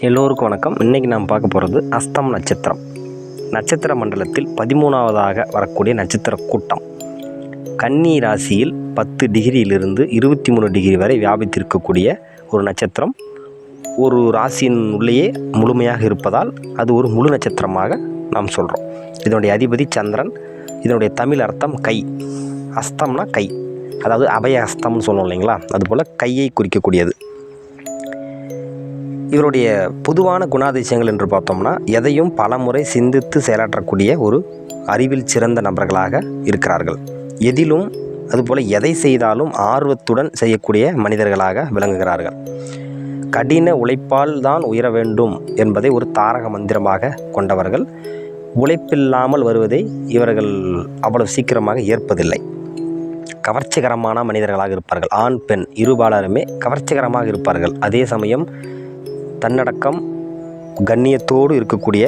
எல்லோருக்கும் வணக்கம். இன்றைக்கி நாம் பார்க்க போகிறது அஸ்தம் நட்சத்திரம். நட்சத்திர மண்டலத்தில் பதிமூணாவதாக வரக்கூடிய நட்சத்திர கூட்டம். கன்னி ராசியில் பத்து டிகிரியிலிருந்து இருபத்தி மூணு டிகிரி வரை வியாபித்திருக்கக்கூடிய ஒரு நட்சத்திரம். ஒரு ராசியின் உள்ளேயே முழுமையாக இருப்பதால் அது ஒரு முழு நட்சத்திரமாக நாம் சொல்கிறோம் இதனுடைய அதிபதி சந்திரன். இதனுடைய தமிழ் அர்த்தம் கை. அஸ்தம்னா கை. அதாவது அபய அஸ்தம்னு சொல்லுவோம் இல்லைங்களா? அதுபோல் கையை குறிக்கக்கூடியது. இவருடைய பொதுவான குணாதிசயங்கள் என்று பார்த்தோம்னா எதையும் பலமுறை சிந்தித்து செயலாற்றக்கூடிய ஒரு அறிவில் சிறந்த நபர்களாக இருக்கிறார்கள். எதிலும் அதுபோல் எதை செய்தாலும் ஆர்வத்துடன் செய்யக்கூடிய மனிதர்களாக விளங்குகிறார்கள். கடின உழைப்பால் தான் உயர வேண்டும் என்பதை ஒரு தாரக மந்திரமாக கொண்டவர்கள் உழைப்பில்லாமல் வருவதை இவர்கள் அவ்வளவு சீக்கிரமாக ஏற்பதில்லை. கவர்ச்சிகரமான மனிதர்களாக இருப்பார்கள். ஆண் பெண் இருபாலருமே கவர்ச்சிகரமாக இருப்பார்கள். அதே சமயம் தன்னடக்கம் கண்ணியத்தோடு இருக்கக்கூடிய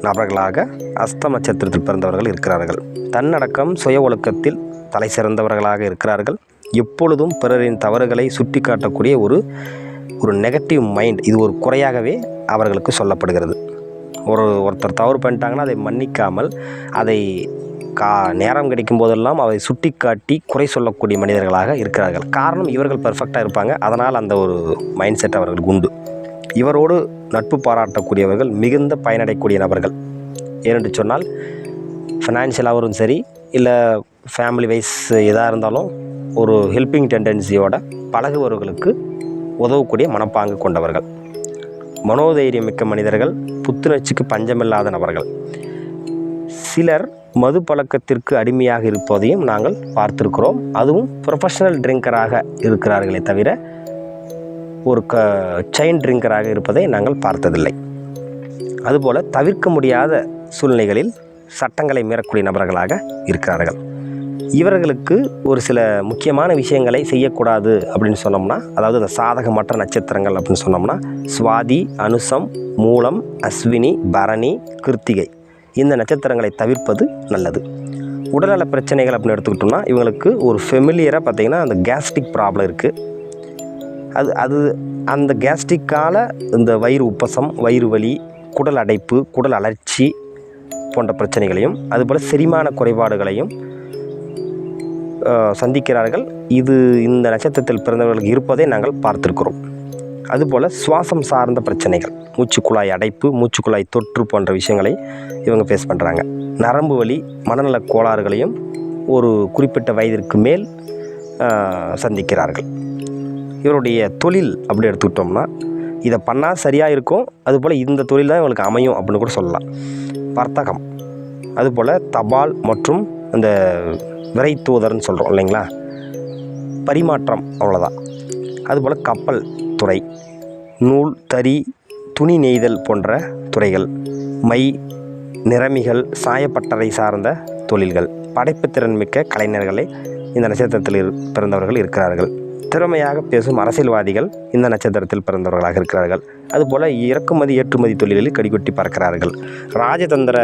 நபர்களாக அஸ்தம நட்சத்திரத்தில் பிறந்தவர்கள் இருக்கிறார்கள். தன்னடக்கம் சுய ஒழுக்கத்தில் தலை சிறந்தவர்களாக இருக்கிறார்கள். எப்பொழுதும் பிறரின் தவறுகளை சுட்டி காட்டக்கூடிய ஒரு ஒரு நெகட்டிவ் மைண்ட் இது ஒரு குறையாகவே அவர்களுக்கு சொல்லப்படுகிறது. ஒரு ஒருத்தர் தவறு பண்ணிட்டாங்கன்னா அதை மன்னிக்காமல் அதை கா நேரம் கிடைக்கும் போதெல்லாம் அதை சுட்டி காட்டி குறை சொல்லக்கூடிய மனிதர்களாக இருக்கிறார்கள். காரணம் இவர்கள் பெர்ஃபெக்டாக இருப்பாங்க. அதனால் அந்த ஒரு மைண்ட் செட் அவர்களுக்கு உண்டு. இவரோடு நட்பு பாராட்டக்கூடியவர்கள் மிகுந்த பயனடையக்கூடிய நபர்கள். ஏனென்று சொன்னால் ஃபினான்ஷியலாகவும் சரி இல்லை ஃபேமிலி வைஸ் எதாக இருந்தாலும் ஒரு ஹெல்பிங் டெண்டன்சியோட பழகுபவர்களுக்கு உதவக்கூடிய மனப்பாங்கு கொண்டவர்கள். மனோதைரியம் மிக்க மனிதர்கள் புத்துணர்ச்சிக்கு பஞ்சமில்லாத நபர்கள். சிலர் மது பழக்கத்திற்கு அடிமையாக இருப்பதையும் நாங்கள் பார்த்திருக்கிறோம். அதுவும் ப்ரொஃபஷனல் ட்ரிங்கராக இருக்கிறார்களே தவிர ஒரு க செயின் ட்ரிங்கராக இருப்பதை நாங்கள் பார்த்ததில்லை. அதுபோல் தவிர்க்க முடியாத சூழ்நிலைகளில் சட்டங்களை மீறக்கூடிய நபர்களாக இருக்கிறார்கள். இவர்களுக்கு ஒரு சில முக்கியமான விஷயங்களை செய்யக்கூடாது அப்படின்னு சொன்னோம்னா அதாவது அந்த சாதகமற்ற நட்சத்திரங்கள் அப்படின்னு சொன்னோம்னா சுவாதி அனுசம் மூலம் அஸ்வினி பரணி கிருத்திகை. இந்த நட்சத்திரங்களை தவிர்ப்பது நல்லது. உடல்நல பிரச்சனைகள் அப்படின்னு எடுத்துக்கிட்டோம்னா இவங்களுக்கு ஒரு ஃபெமிலியராக பார்த்திங்கன்னா அந்த கேஸ்ட்ரிக் ப்ராப்ளம் இருக்குது அது அது அந்த கேஸ்ட்ரிக்கால் இந்த வயிறு உப்பசம் வயிறு வலி குடல் அடைப்பு குடல் அலர்ச்சி போன்ற பிரச்சனைகளையும் அதுபோல் செரிமான குறைபாடுகளையும் சந்திக்கிறார்கள். இது இந்த நட்சத்திரத்தில் பிறந்தவர்களுக்கு இருப்பதை நாங்கள் பார்த்திருக்கிறோம். அதுபோல் சுவாசம் சார்ந்த பிரச்சனைகள் மூச்சுக்குழாய் அடைப்பு மூச்சுக்குழாய் தொற்று போன்ற விஷயங்களை இவங்க ஃபேஸ் பண்ணுறாங்க நரம்பு வலி மனநலக் கோளாறுகளையும் ஒரு குறிப்பிட்ட வயதிற்கு மேல் சந்திக்கிறார்கள். இவருடைய தொழில் அப்படி எடுத்துக்கிட்டோம்னா இதை பண்ணால் சரியாக இருக்கும். அதுபோல் இந்த தொழில் தான் இவங்களுக்கு அமையும் அப்படின்னு கூட சொல்லலாம். வர்த்தகம். அதுபோல் தபால் மற்றும் அந்த விரைத்தூதர்னு சொல்கிறோம் இல்லைங்களா? பரிமாற்றம் அவ்வளோதான் அதுபோல் கப்பல் துறை நூல் தறி துணி நெய்தல் போன்ற துறைகள் மை நிறமிகள் சாயப்பட்டறை சார்ந்த தொழில்கள் படைப்புத்திறன் மிக்க கலைஞர்களை இந்த நட்சத்திரத்தில் பிறந்தவர்கள் இருக்கிறார்கள். திறமையாக பேசும் அரசியல்வாதிகள் இந்த நட்சத்திரத்தில் பிறந்தவர்களாக இருக்கிறார்கள். அதுபோல் இறக்குமதி ஏற்றுமதி தொழில்களில் கடிகொட்டி பறக்கிறார்கள். ராஜதந்திர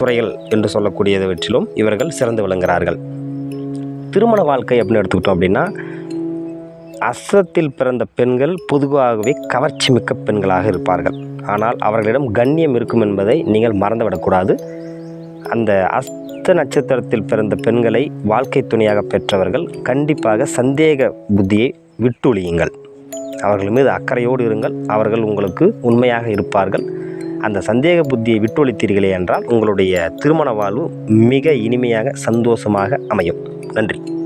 துறைகள் என்று சொல்லக்கூடியவற்றிலும் இவர்கள் சிறந்து விளங்குகிறார்கள். திருமண வாழ்க்கை அப்படின்னு எடுத்துக்கிட்டோம் அப்படின்னா அசத்தில் பிறந்த பெண்கள் பொதுவாகவே கவர்ச்சி மிக்க பெண்களாக இருப்பார்கள். ஆனால் அவர்களிடம் கண்ணியம் இருக்கும் என்பதை நீங்கள் மறந்துவிடக்கூடாது. அந்த அஸ் அஸ்த நட்சத்திரத்தில் பிறந்த பெண்களை வாழ்க்கை துணையாக பெற்றவர்கள் கண்டிப்பாக சந்தேக புத்தியை விட்டொழியுங்கள். அவர்கள் மீது அக்கறையோடு இருங்கள். அவர்கள் உங்களுக்கு உண்மையாக இருப்பார்கள். அந்த சந்தேக புத்தியை விட்டொழித்தீர்களே என்றால் உங்களுடைய திருமண வாழ்வு மிக இனிமையாக சந்தோஷமாக அமையும். நன்றி.